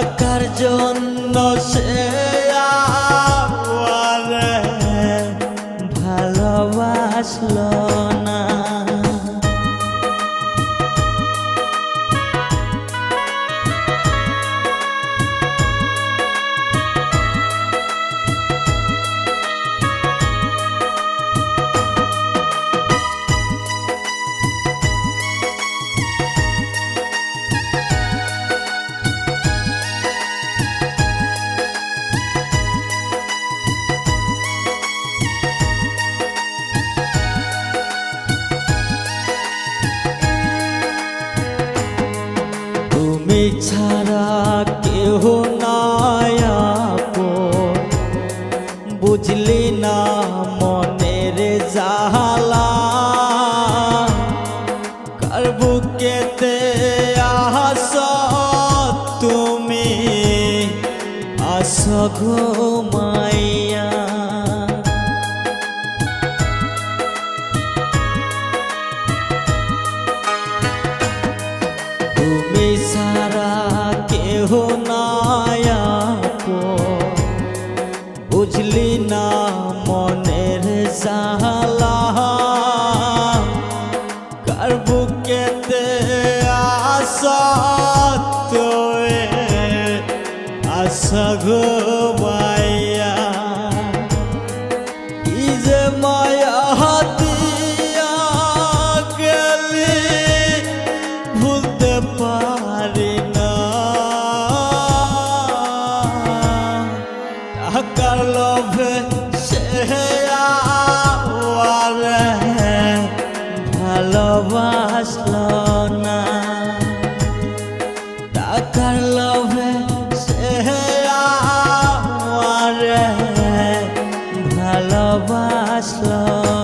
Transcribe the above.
টাকার জন্য সে কেহ নাই বুঝলি না মনের জালা কার বুকেতে আস তুমি আস ঘুমাইয়া আশা ঘুমাইয়া কি যে মায়া দিয়া গেলি ভুলতে পারি না। টাকার আমারে না। টাকার লোভে ভালোবাসলো না